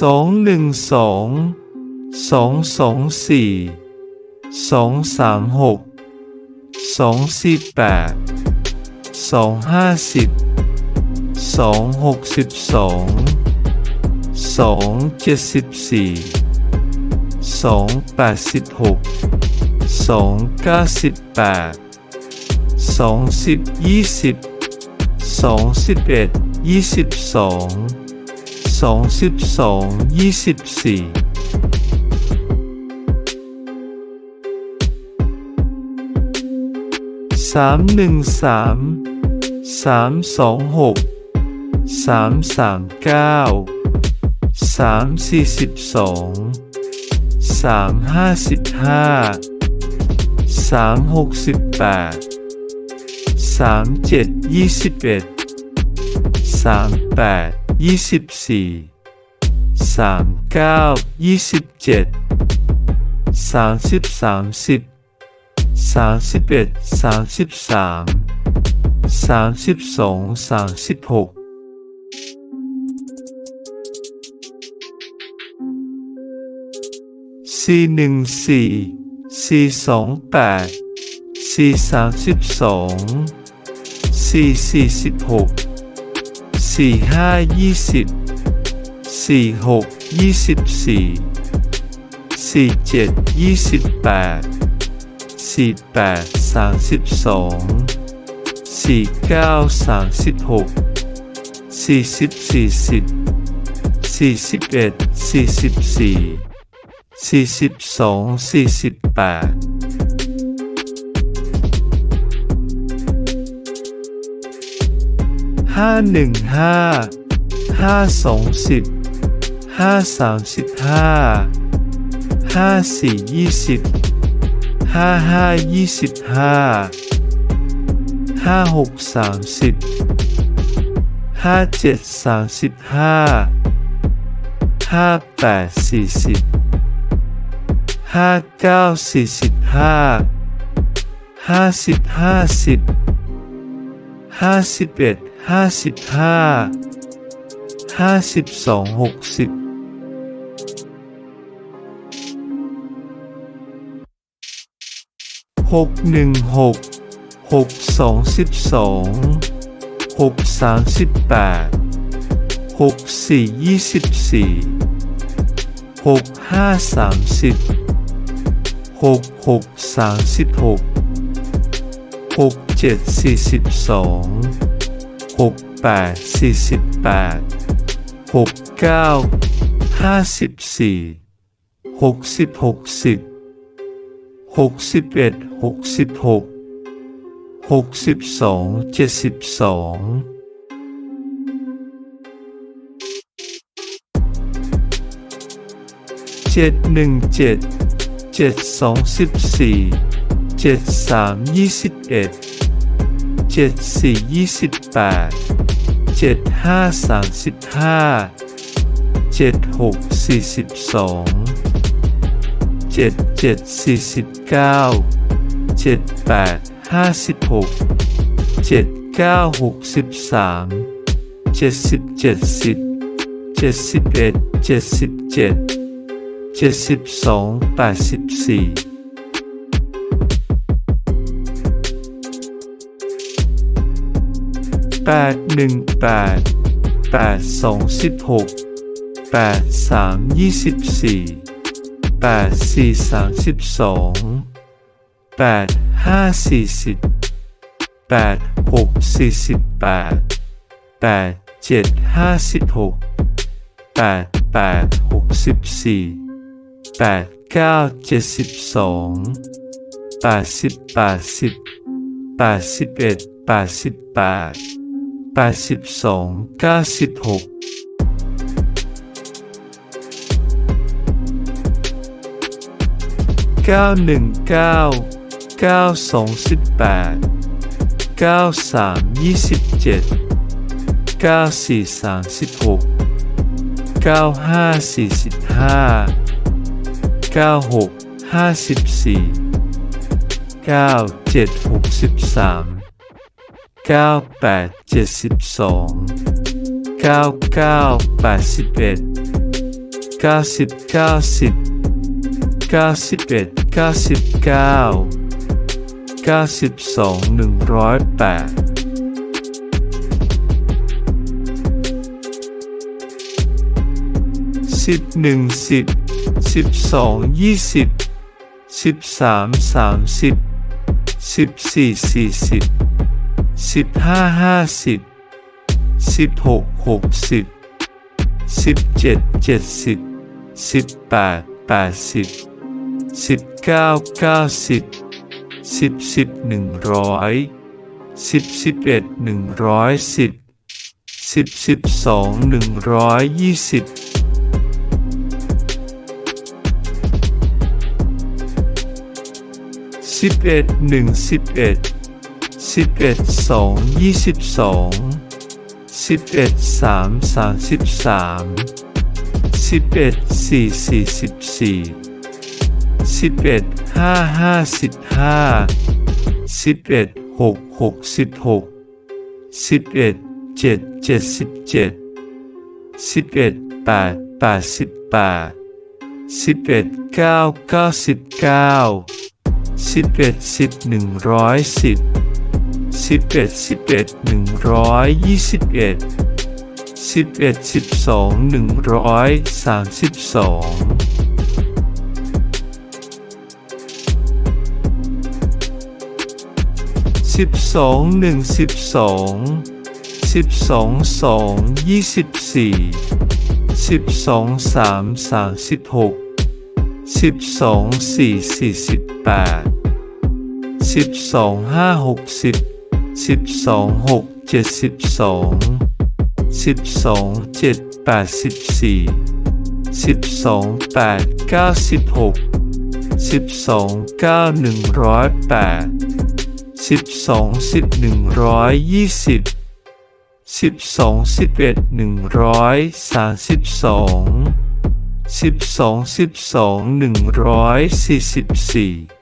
สองหนึ่งสองสองสองสี่สองสามหกสองสี่แปดสองห้าสิบสองหกสิบสองสองเจ็ดสิบสี่สองแปดสิบหกสองเก้าสิบแปดสองสิบยี่สิบสองสิบเอ็ดยี่สิบสอง สองสิบสองยี่สิบสี่สามหนึ่งสามสามสองหกสามสามเก้าสามสี่สิบสองสามห้าสิบห้าสามหกสิบแปดสามเจ็ดยี่สิบเอ็ดสามแปด ยี่สิบสี่สามเก้ายี่สิบเจ็ดสามสิบสามสิบสามสิบเอ็ดสามสิบสามสามสิบสองสามสิบหกสี่หนึ่งสี่สี่สองแปดสี่สามสิบสองสี่สี่สิบหก สี่ห้ายี่สิบสี่หกยี่สิบสี่สี่เจ็ดยี่สิบแปดสี่แปดสามสิบสองสี่เก้าสามสิบหกสี่สิบสี่สิบสี่สิบเอ็ดสี่สิบสี่สี่สิบสองสี่สิบแปด ห้าหนึ่งห้าห้าสองสิบห้าสามสิบห้าห้าสี่ยี่สิบห้าห้ายี่สิบห้าห้าหกสามสิบห้าเจ็ดสามสิบห้าห้าแปดสี่สิบห้าเก้าสี่สิบห้าห้าสิบห้าสิบห้าสิบเอ็ด ห้าสิบห้าห้าสิบสองหกสิบหกหนึ่งหกหกสองสิบสองหกสามสิบแปดหกสี่ยี่สิบสี่หกห้าสามสิบหกหกสามสิบหกหกเจ็ดสี่สิบสอง หกแปดสี่สิบแปดหกเก้าห้าสิบสี่หกสิบหกสิบหกสิบเอ็ดหกสิบหกหกสิบสองเจ็ดสิบสองเจ็ดหนึ่งเจ็ดเจ็ดสองสิบสี่เจ็ดสามยี่สิบเอ็ด เจ็ดสี่ยี่สิบแปดเจ็ดห้าสามสิบห้าเจ็ดหกสี่สิบสองเจ็ดเจ็ดสี่สิบเก้าเจ็ดแปดห้าสิบหกเจ็ดเก้าหกสิบสามเจ็ดสิบเจ็ดสิบเจ็ดสิบเอ็ดเจ็ดสิบเจ็ดเจ็ดสิบสองแปดสิบสี่ แปดหนึ่งแปดแปด 82 96เก้าหนึ่งเก้าเก้าสองสิบแปดเก้าสามยี่สิบเจ็ดเก้าสี่สามสิบหกเก้าห้าสี่สิบห้าเก้าหกห้าสิบสี่เก้าเจ็ดหกสิบสาม เก้าแปดเจ็ดสิบสองเก้าเก้าแปดสิบเอ็ดเก้าสิบเก้าสิบเก้าสิบเอ็ดเก้าสิบเก้าเก้าสิบสองหนึ่งร้อยแปดสิบหนึ่งสิบสิบสองยี่สิบสิบสามสามสิบสิบสี่สี่สิบ สิบห้าห้าสิบสิบหกหกสิบสิบเจ็ดเจ็ดสิบสิบแปดแปดสิบสิบเก้าเก้าสิบสิบสิบหนึ่งร้อยสิบสิบเอ็ดหนึ่งร้อยสิบสิบสิบสองหนึ่งร้อยยี่สิบสิบเอ็ดหนึ่งสิบเอ็ด สิบเอ็ดสองยี่สิบสองสิบเอ็ดสามสามสิบสามสิบเอ็ดสี่สี่สิบสี่สิบเอ็ดห้าห้าสิบห้าสิบเอ็ดหกหกสิบหกสิบเอ็ดเจ็ดเจ็ดสิบเจ็ดสิบเอ็ดแปดแปดสิบแปดสิบเอ็ดเก้าเก้าสิบเก้าสิบเอ็ดสิบหนึ่งร้อยสิบ สิบเอ็ดสิบเอ็ดหนึ่งร้อยยี่สิบเอ็ดสิบเอ็ดสิบสองหนึ่งร้อยสามสิบสองสิบสองหนึ่งสิบสองสิบสองสองยี่สิบสี่สิบสองสามสามสิบหกสิบสองสี่สี่สิบแปดสิบสองห้าหกสิบ สิบสองหกเจ็ดสิบสองสิบสองเจ็ดแปดสิบสี่สิบสองแปดเก้าสิบหกสิบสองเก้าหนึ่งร้อยแปดสิบสองสิบหนึ่งร้อยยี่สิบสิบสองสิบเอ็ดหนึ่งร้อยสามสิบสองสิบสองสิบสองหนึ่งร้อยสี่สิบสี่